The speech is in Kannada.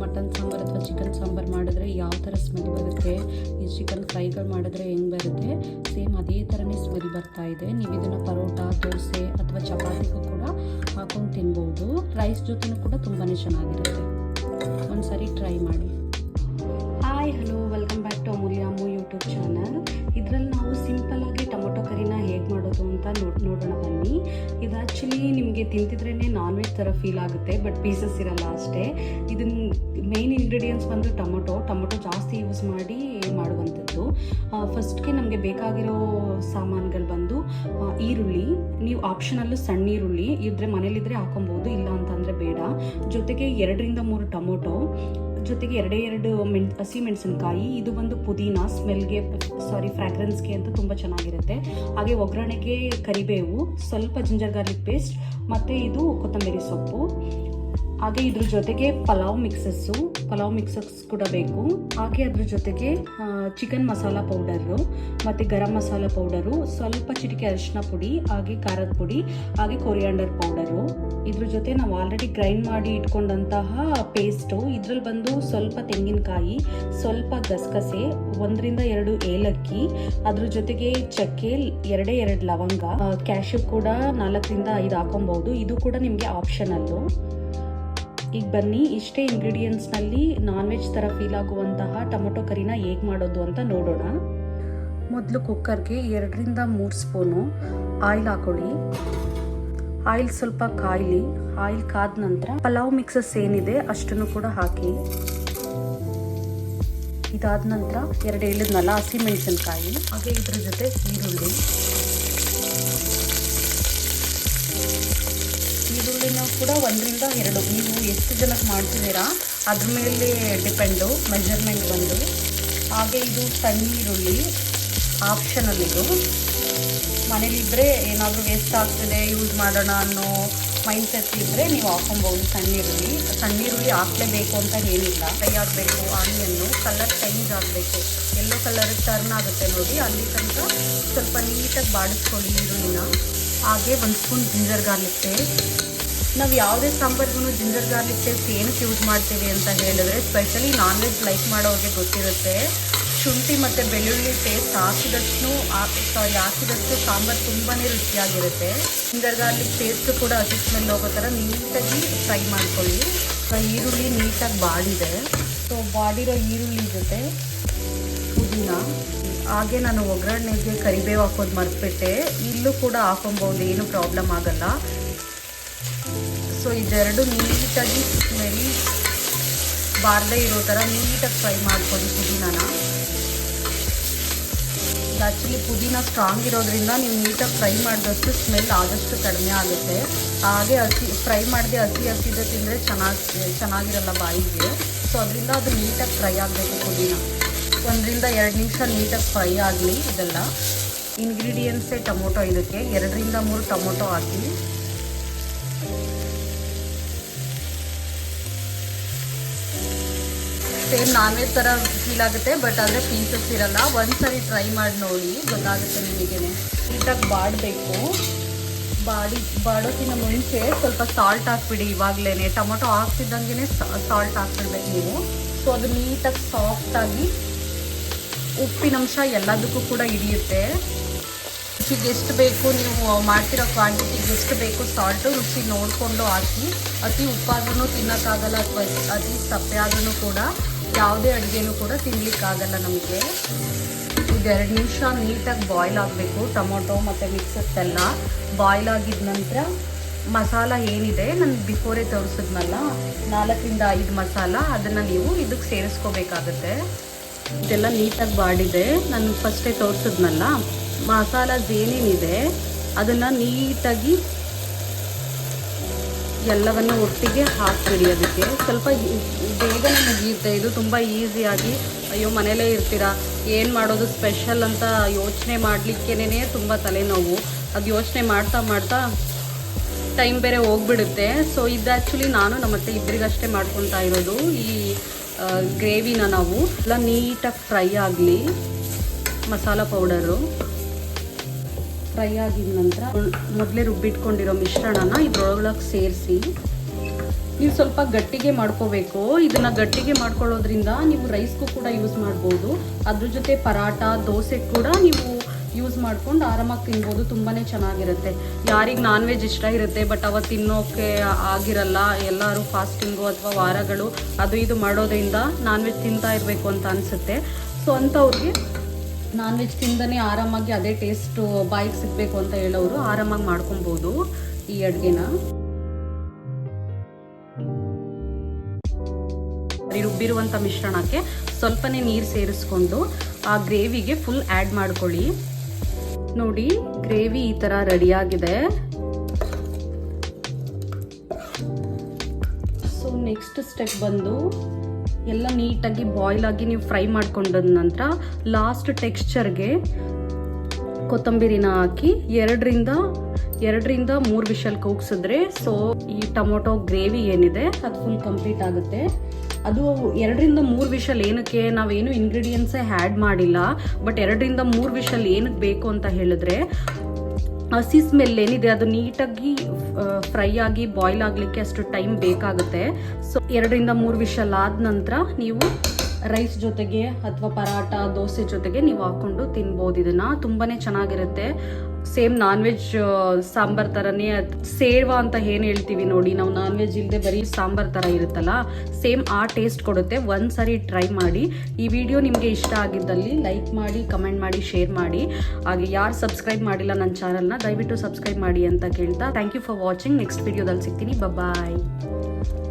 ಮಟನ್ ಸಾಂಬಾರು ಅಥವಾ ಚಿಕನ್ ಸಾಂಬಾರು ಮಾಡಿದ್ರೆ ಯಾವ ಥರ ಸ್ಮೆಲ್ ಬರುತ್ತೆ? ಈ ಚಿಕನ್ ಫ್ರೈಗಳು ಮಾಡಿದ್ರೆ ಹೆಂಗೆ ಬರುತ್ತೆ? ಸೇಮ್ ಅದೇ ಥರನೇ ಸ್ಮೆಲ್ ಬರ್ತಾ ಇದೆ. ನೀವು ಇದನ್ನು ಪರೋಟ, ದೋಸೆ ಅಥವಾ ಚಪಾತಿಗೂ ಕೂಡ ಹಾಕೊಂಡು ತಿನ್ಬೋದು. ರೈಸ್ ಜೊತೆನೂ ಕೂಡ ತುಂಬಾ ಚೆನ್ನಾಗಿರುತ್ತೆ. ಒಂದು ಸರಿ ಟ್ರೈ ಮಾಡಿ. Hello welcome back to Amulya Ammu YouTube channel ಇದರಲ್ಲಿ ನಾವು ಸಿಂಪಲ್ಲಾಗಿ ಟೊಮೊಟೊ ಕರಿನ ಹೇಗೆ ಮಾಡೋದು ಅಂತ ನೋಡ್, ನೋಡೋಣ ಬನ್ನಿ. ಇದು ಆ್ಯಕ್ಚುಲಿ ನಿಮಗೆ ತಿಂತಿದ್ರೇ ನಾನ್ ವೆಜ್ ಥರ ಫೀಲ್ ಆಗುತ್ತೆ ಬಟ್ ಪೀಸಸ್ ಇರಲ್ಲ ಅಷ್ಟೇ. ಇದನ್ನ ಮೇನ್ ಇಂಗ್ರೀಡಿಯೆಂಟ್ಸ್ ಬಂದು ಟೊಮೊಟೊ. ಟೊಮೊಟೊ ಜಾಸ್ತಿ ಯೂಸ್ ಮಾಡಿ ಮಾಡುವಂಥದ್ದು. ಫಸ್ಟ್ಗೆ ನಮಗೆ ಬೇಕಾಗಿರೋ ಸಾಮಾನುಗಳು ಬಂದು ಈರುಳ್ಳಿ. ನೀವು ಆಪ್ಷನಲ್ಲೂ ಸಣ್ಣ ಈರುಳ್ಳಿ ಇದ್ರೆ ಮನೇಲಿದ್ರೆ ಹಾಕೊಬೋದು ಇಲ್ಲ ಅಂತಂದರೆ ಬೇಡ. ಜೊತೆಗೆ ಎರಡರಿಂದ ಮೂರು ಟೊಮೊಟೊ. ಜೊತೆಗೆ ಎರಡೇ ಎರಡು ಮೆಣ್, ಹಸಿ ಮೆಣಸಿನ್ಕಾಯಿ, ಇದು ಬಂದು ಪುದೀನ, ಸ್ಮೆಲ್ಗೆ, ಸಾರಿ, ಫ್ರಾಗ್ರೆನ್ಸ್ಗೆ ಅಂತ ತುಂಬ ಚೆನ್ನಾಗಿರುತ್ತೆ. ಹಾಗೆ ಒಗ್ಗರಣೆಗೆ ಕರಿಬೇವು, ಸ್ವಲ್ಪ ಜಿಂಜರ್ ಗಾರ್ಲಿಕ್ ಪೇಸ್ಟ್ ಮತ್ತು ಇದು ಕೊತ್ತಂಬರಿ ಸೊಪ್ಪು. ಹಾಗೆ ಇದ್ರ ಜೊತೆಗೆ ಪಲಾವ್ ಮಿಕ್ಸಸ್ಸು ಪಲಾವ್ ಮಿಕ್ಸರ್ಸ್ ಕೂಡ ಬೇಕು. ಹಾಗೆ ಅದ್ರ ಜೊತೆಗೆ ಚಿಕನ್ ಮಸಾಲ ಪೌಡರು ಮತ್ತು ಗರಂ ಮಸಾಲ ಪೌಡರು ಸ್ವಲ್ಪ ಚಿಟಿಕೆ ಅರಿಶಿನ ಪುಡಿ, ಹಾಗೆ ಖಾರದ ಪುಡಿ, ಹಾಗೆ ಕೊರಿಯಾಂಡರ್ ಪೌಡರು ಇದ್ರ ಜೊತೆ ನಾವು ಆಲ್ರೆಡಿ ಗ್ರೈಂಡ್ ಮಾಡಿ ಇಟ್ಕೊಂಡಂತಹ ಪೇಸ್ಟು ಇದ್ರಲ್ಲಿ ಬಂದು ಸ್ವಲ್ಪ ತೆಂಗಿನಕಾಯಿ, ಸ್ವಲ್ಪ ಗಸಗಸೆ, ಒಂದರಿಂದ ಎರಡು ಏಲಕ್ಕಿ, ಅದ್ರ ಜೊತೆಗೆ ಚಕ್ಕೆ, ಎರಡೇ ಎರಡು ಲವಂಗ ಕ್ಯಾಶು ಕೂಡ ನಾಲ್ಕರಿಂದ ಐದು ಹಾಕೊಬಹುದು ಇದು ಕೂಡ ನಿಮಗೆ ಆಪ್ಷನಲ್ಲು ಈಗ ಬನ್ನಿ, ಇಷ್ಟೇ ಇಂಗ್ರೀಡಿಯೆಂಟ್ಸ್ನಲ್ಲಿ ನಾನ್ ವೆಜ್ ಥರ ಫೀಲ್ ಆಗುವಂತಹ ಟೊಮೊಟೊ ಕರಿನ ಹೇಗೆ ಮಾಡೋದು ಅಂತ ನೋಡೋಣ. ಮೊದಲು ಕುಕ್ಕರ್ಗೆ ಎರಡರಿಂದ ಮೂರು ಸ್ಪೂನು ಆಯಿಲ್ ಹಾಕೊಳ್ಳಿ. ಆಯಿಲ್ ಸ್ವಲ್ಪ ಕಾಯಲಿ ಆಯಿಲ್ ಕಾದ ನಂತರ ಪಲಾವ್ ಮಿಕ್ಸಸ್ ಏನಿದೆ ಅಷ್ಟನ್ನು ಕೂಡ ಹಾಕಿ. ಇದಾದ ನಂತರ ಎರಡು ಹೇಳಿದ್ನಲ್ಲ ಹಸಿಮೆಣಸಿನ್ಕಾಯಿ ಹಾಗೆ ಇದ್ರ ಜೊತೆ ಈರುಳ್ಳಿ. ಈರುಳ್ಳಿನ ಕೂಡ ಒಂದರಿಂದ ಎರಡು. ನೀವು ಎಷ್ಟು ಜನಕ್ಕೆ ಮಾಡ್ತಿದ್ದೀರಾ, ಅದ್ರ ಮೇಲೆ ಡಿಪೆಂಡು ಮೆಜರ್ಮೆಂಟ್ ಬಂದು. ಹಾಗೆ ಇದು ಸಣ್ಣ ಈರುಳ್ಳಿ ಆಪ್ಷನಲ್ ಇದು. ಮನೇಲಿದ್ದರೆ ಏನಾದರೂ ವೇಸ್ಟ್ ಆಗ್ತಿದೆ ಯೂಸ್ ಮಾಡೋಣ ಅನ್ನೋ ಮೈಂಡ್ ಸೆಟ್ ಇದ್ದರೆ ನೀವು ಹಾಕೊಂಬೋದು ಸಣ್ಣ ಈರುಳ್ಳಿ ಸಣ್ಣ ಈರುಳ್ಳಿ ಹಾಕ್ಲೇಬೇಕು ಅಂತ ಏನಿಲ್ಲ. ಫ್ರೈ ಆಗಬೇಕು, ಆನಿಯನ್ನು ಕಲರ್ ಚೇಂಜ್ ಆಗಬೇಕು. ಎಲ್ಲೋ ಕಲರ್ ಟರ್ನ್ ಆಗುತ್ತೆ ನೋಡಿ, ಅಲ್ಲಿ ತನಕ ಸ್ವಲ್ಪ ನೀಟಾಗಿ ಬಾಡಿಸ್ಕೊಳ್ಳಿ ಈರುಳ್ಳಿನ. ಹಾಗೆ ಒಂದು ಸ್ಪೂನ್ ಜಿಂಜರ್ ಗಾರ್ಲಿಕ್ ಪೇಸ್ಟ್ ನಾವು ಯಾವುದೇ ಸಾಂಬಾರ್ಗೂ ಜಿಂಜರ್ ಗಾರ್ಲಿಕ್ ಪೇಸ್ಟ್ ಏನಕ್ಕೆ ಯೂಸ್ ಮಾಡ್ತೀವಿ ಅಂತ ಹೇಳಿದ್ರೆ ಸ್ಪೆಷಲಿ ನಾನ್ ವೆಜ್ ಲೈಕ್ ಮಾಡೋರಿಗೆ ಗೊತ್ತಿರುತ್ತೆ. ಶುಂಠಿ ಮತ್ತು ಬೆಳ್ಳುಳ್ಳಿ ಪೇಸ್ಟ್ ಹಾಕಿದಷ್ಟು ಸಾರಿ ಹಾಕಿದಷ್ಟು ಸಾಂಬಾರು ತುಂಬಾ ರುಚಿಯಾಗಿರುತ್ತೆ. ಜಿಂಜರ್ ಗಾರ್ಲಿಕ್ ಪೇಸ್ಟ್ ಕೂಡ ಹಸಿ ಸ್ಮೆಲ್ ಹೋಗೋ ಥರ ನೀಟಾಗಿ ಫ್ರೈ ಮಾಡ್ಕೊಳ್ಳಿ. ಈರುಳ್ಳಿ ನೀಟಾಗಿ ಬಾಡಿದೆ. ಸೊ ಬಾಡಿರೋ ಈರುಳ್ಳಿ ಜೊತೆ ಪುದೀನ, ಹಾಗೆ ನಾನು ಒಗ್ಗರಣೆಗೆ ಕರಿಬೇವು ಹಾಕೋದು ಮರ್ತುಬಿಟ್ಟೆ. ಇಲ್ಲೂ ಕೂಡ ಹಾಕೊಬೋದು, ಏನು ಪ್ರಾಬ್ಲಮ್ ಆಗಲ್ಲ. ಸೊ ಇದೆರಡು ನೀಟಾಗಿ ಸ್ಮೆಲ್ ಬಾರದೇ ಇರೋ ಥರ ನೀಟಾಗಿ ಫ್ರೈ ಮಾಡ್ಕೊಳ್ಳಿ ಪುದೀನಾನ. ಆ್ಯಕ್ಚುಲಿ ಪುದೀನ ಸ್ಟ್ರಾಂಗ್ ಇರೋದ್ರಿಂದ ನೀವು ನೀಟಾಗಿ ಫ್ರೈ ಮಾಡಿದಷ್ಟು ಸ್ಮೆಲ್ ಆದಷ್ಟು ಕಡಿಮೆ ಆಗುತ್ತೆ. ಹಾಗೆ ಹಸಿ, ಫ್ರೈ ಮಾಡದೆ ಹಸಿ ಹಸಿದ ತಿಂದರೆ ಚೆನ್ನಾಗಿ, ಚೆನ್ನಾಗಿರಲ್ಲ ಬಾಯಿಗೆ. ಸೊ ಅದರಿಂದ ಅದು ನೀಟಾಗಿ ಫ್ರೈ ಆಗಬೇಕು ಪುದೀನ. ಒಂದರಿಂದ ಎರಡು ನಿಮಿಷ ನೀಟಾಗಿ ಫ್ರೈ ಆಗಲಿ ಇದೆಲ್ಲ. ಇಂಗ್ರೀಡಿಯೆಂಟ್ಸೇ ಟೊಮೊಟೊ ಇದಕ್ಕೆ. ಎರಡರಿಂದ ಮೂರು ಟೊಮೊಟೊ ಹಾಕಿ. ಸೇಮ್ ನಾನ್ ವೆಜ್ ಥರ ಫೀಲ್ ಆಗುತ್ತೆ ಬಟ್ ಆದರೆ ಪೀಸಸ್ ಇರಲ್ಲ. ಒಂದ್ಸರಿ ಟ್ರೈ ಮಾಡಿ ನೋಡಿ, ಗೊತ್ತಾಗುತ್ತೆ ನಿಮಗೆ ನೀಟಾಗಿ ಬಾಡಬೇಕು. ಬಾಡಿ ಬಾಡೋಕ್ಕಿಂತ ಮುಂಚೆ ಸ್ವಲ್ಪ ಸಾಲ್ಟ್ ಹಾಕ್ಬಿಡಿ ಇವಾಗಲೇ ಟೊಮೊಟೊ ಹಾಕ್ತಿದ್ದಂಗೆ ಸಾಲ್ಟ್ ಹಾಕ್ಬಿಡ್ಬೇಕು ನೀವು. ಸೊ ಅದು ನೀಟಾಗಿ ಸಾಫ್ಟಾಗಿ ಉಪ್ಪಿನಂಶ ಎಲ್ಲದಕ್ಕೂ ಕೂಡ ಹಿಡಿಯುತ್ತೆ. ರುಚಿಗೆ ಎಷ್ಟು ಬೇಕು ನೀವು ಮಾಡ್ತಿರೋ ಕ್ವಾಂಟಿಟಿಗೆ ಎಷ್ಟು ಬೇಕು ಸಾಲ್ಟು ರುಚಿ ನೋಡಿಕೊಂಡು ಹಾಕಿ. ಅತಿ ಉಪ್ಪಾದ್ರೂ ತಿನ್ನೋಕ್ಕಾಗಲ್ಲ ಅಥವಾ ಅತಿ ಸಪ್ಪೆ ಆದ್ರೂ ಕೂಡ. ಯಾವುದೇ ಅಡುಗೆನೂ ಕೂಡ ತಿನ್ಲಿಕ್ಕಾಗಲ್ಲ ನಮಗೆ. ಇದೆರಡು ನಿಮಿಷ ನೀಟಾಗಿ ಬಾಯ್ಲ್ ಆಗಬೇಕು, ಟೊಮೊಟೊ ಮತ್ತು ಮಿಕ್ಸಸ್ ಎಲ್ಲ ಬಾಯ್ಲ್ ಆಗಿದ ನಂತರ ಮಸಾಲ ಏನಿದೆ, ನಾನು ಬಿಫೋರೇ ತೋರಿಸಿದ್ನಲ್ಲ, ನಾಲ್ಕರಿಂದ ಐದು ಮಸಾಲ ಅದನ್ನು ನೀವು ಇದಕ್ಕೆ ಸೇರಿಸ್ಕೋಬೇಕಾಗತ್ತೆ. ಇದೆಲ್ಲ ನೀಟಾಗಿ ಬಾಡಿದೆ. ನಾನು ಫಸ್ಟೇ ತೋರಿಸಿದ್ನಲ್ಲ ಮಸಾಲಾಸ್ ಏನೇನಿದೆ, ಅದನ್ನು ನೀಟಾಗಿ ಎಲ್ಲವನ್ನು ಒಟ್ಟಿಗೆ ಹಾಕ್ಬಿಡಿ ಅದಕ್ಕೆ ಸ್ವಲ್ಪ ಬೇಗನೆ ಮುಗಿಯುತ್ತೆ ಇದು ತುಂಬ ಈಸಿಯಾಗಿ ಅಯ್ಯೋ ಮನೇಲೇ ಇರ್ತೀರಾ? ಏನು ಮಾಡೋದು ಸ್ಪೆಷಲ್ ಅಂತ ಯೋಚನೆ ಮಾಡಲಿಕ್ಕೇನೆ ತುಂಬ ತಲೆನೋವು. ಅದು ಯೋಚನೆ ಮಾಡ್ತಾ ಮಾಡ್ತಾ ಟೈಮ್ ಬೇರೆ ಹೋಗ್ಬಿಡುತ್ತೆ. ಸೊ ಇದು ಆ್ಯಕ್ಚುಲಿ ನಾನು ನಮ್ಮತ್ತೆ ಇಬ್ಬರಿಗಷ್ಟೇ ಮಾಡ್ಕೊತಾ ಇರೋದು ಈ ಗ್ರೇವಿನ ನಾವು. ಎಲ್ಲ ನೀಟಾಗಿ ಫ್ರೈ ಆಗಲಿ, ಮಸಾಲ ಪೌಡರು ಫ್ರೈ ಆಗಿದ ನಂತರ ಮೊದಲೇ ರುಬ್ಬಿಟ್ಕೊಂಡಿರೋ ಮಿಶ್ರಣನ ಇದ್ರೊಳಗೆ ಸೇರಿಸಿ. ನೀವು ಸ್ವಲ್ಪ ಗಟ್ಟಿಗೆ ಮಾಡ್ಕೋಬೇಕು. ಇದನ್ನು ಗಟ್ಟಿಗೆ ಮಾಡ್ಕೊಳ್ಳೋದ್ರಿಂದ ನೀವು ರೈಸ್ಗೂ ಕೂಡ ಯೂಸ್ ಮಾಡ್ಬೋದು. ಅದ್ರ ಜೊತೆ ಪರಾಟ ದೋಸೆ ಕೂಡ ನೀವು ಯೂಸ್ ಮಾಡ್ಕೊಂಡು ಆರಾಮಾಗಿ ತಿನ್ಬೋದು. ತುಂಬಾ ಚೆನ್ನಾಗಿರುತ್ತೆ. ಯಾರಿಗೆ ನಾನ್ ವೆಜ್ ಇಷ್ಟ ಇರುತ್ತೆ ಬಟ್ ಅವತ್ತು ತಿನ್ನೋಕೆ ಆಗಿರಲ್ಲ, ಎಲ್ಲರೂ ಫಾಸ್ಟಿಂಗು ಅಥವಾ ವಾರಗಳು ಅದು ಇದು ಮಾಡೋದ್ರಿಂದ ನಾನ್ ವೆಜ್ ತಿಂತಾ ಇರಬೇಕು ಅಂತ ಅನಿಸುತ್ತೆ. ಸೊ ಅಂಥವ್ರಿಗೆ ನಾನ್ ವೆಜ್ ತಿಂದನೇ ಆರಾಮಾಗಿ ಅದೇ ಟೇಸ್ಟು ಬಾಯಿಗೆ ಸಿಗಬೇಕು ಅಂತ ಹೇಳೋರು ಆರಾಮಾಗಿ ಮಾಡ್ಕೊಬೋದು ಈ ಅಡುಗೆನ. ರುಬ್ಬಿರುವಂಥ ಮಿಶ್ರಣಕ್ಕೆ ಸ್ವಲ್ಪನೇ ನೀರು ಸೇರಿಸ್ಕೊಂಡು ಆ ಗ್ರೇವಿಗೆ ಫುಲ್ ಆ್ಯಡ್ ಮಾಡ್ಕೊಳ್ಳಿ. ನೋಡಿ, ಗ್ರೇವಿ ಈ ಥರ ರೆಡಿಯಾಗಿದೆ ಸೊ ನೆಕ್ಸ್ಟ್ ಸ್ಟೆಪ್ ಬಂದು ಎಲ್ಲ ನೀಟಾಗಿ ಬಾಯ್ಲ್ ಆಗಿ ನೀವು ಫ್ರೈ ಮಾಡ್ಕೊಂಡ ನಂತರ ಲಾಸ್ಟ್ ಟೆಕ್ಸ್ಚರ್ಗೆ ಕೊತ್ತಂಬರಿನ ಹಾಕಿ ಎರಡರಿಂದ ಎರಡರಿಂದ ಮೂರು ವಿಷಲ್ ಕೂಗ್ಸಿದ್ರೆ ಸೊ ಈ ಟೊಮೊಟೊ ಗ್ರೇವಿ ಏನಿದೆ ಅದು ಫುಲ್ ಕಂಪ್ಲೀಟ್ ಆಗುತ್ತೆ. ಅದು ಎರಡರಿಂದ ಮೂರು ವಿಷಲ್ ಏನಕ್ಕೆ ನಾವೇನು ಇಂಗ್ರೀಡಿಯೆಂಟ್ಸೇ ಹ್ಯಾಡ್ ಮಾಡಿಲ್ಲ ಬಟ್ ಎರಡರಿಂದ ಮೂರು ವಿಷಲ್ ಏನಕ್ಕೆ ಬೇಕು ಅಂತ ಹೇಳಿದ್ರೆ ಹಸಿ ಸ್ಮೆಲ್ ಏನಿದೆ ಅದು ನೀಟಾಗಿ ಫ್ರೈ ಆಗಿ ಬಾಯ್ಲ್ ಆಗಲಿಕ್ಕೆ ಅಷ್ಟು ಟೈಮ್ ಬೇಕಾಗುತ್ತೆ. ಸೊ ಎರಡರಿಂದ ಮೂರು ವಿಷಲ್ ಆದ ನಂತರ ನೀವು ರೈಸ್ ಜೊತೆಗೆ ಅಥವಾ ಪರಾಟ, ದೋಸೆ ಜೊತೆಗೆ ನೀವು ಹಾಕ್ಕೊಂಡು ತಿನ್ಬೋದು. ಇದನ್ನು ತುಂಬಾ ಚೆನ್ನಾಗಿರುತ್ತೆ. ಸೇಮ್ ನಾನ್ ವೆಜ್ ಸಾಂಬಾರ್ ಅದ್- ಸೇರ್ವ ಅಂತ ಏನು ಹೇಳ್ತೀವಿ ನೋಡಿ, ನಾವು ನಾನ್ ವೆಜ್ ಇಲ್ಲದೆ ಬರೀ ಸಾಂಬಾರ್ ಥರ ಇರುತ್ತಲ್ಲ, ಸೇಮ್ ಆ ಟೇಸ್ಟ್ ಕೊಡುತ್ತೆ. ಒಂದು ಸರಿ ಟ್ರೈ ಮಾಡಿ. ಈ ವಿಡಿಯೋ ನಿಮಗೆ ಇಷ್ಟ ಆಗಿದ್ದಲ್ಲಿ ಲೈಕ್ ಮಾಡಿ ಕಮೆಂಟ್ ಮಾಡಿ ಶೇರ್ ಮಾಡಿ. ಹಾಗೆ ಯಾರು ಸಬ್ಸ್ಕ್ರೈಬ್ ಮಾಡಿಲ್ಲ ನನ್ನ ಚಾನಲ್ನ ದಯವಿಟ್ಟು ಸಬ್ಸ್ಕ್ರೈಬ್ ಮಾಡಿ ಅಂತ ಕೇಳ್ತಾ. Thank you for watching next ವಿಡಿಯೋದಲ್ಲಿ ಸಿಗ್ತೀನಿ. ಬಾಯ್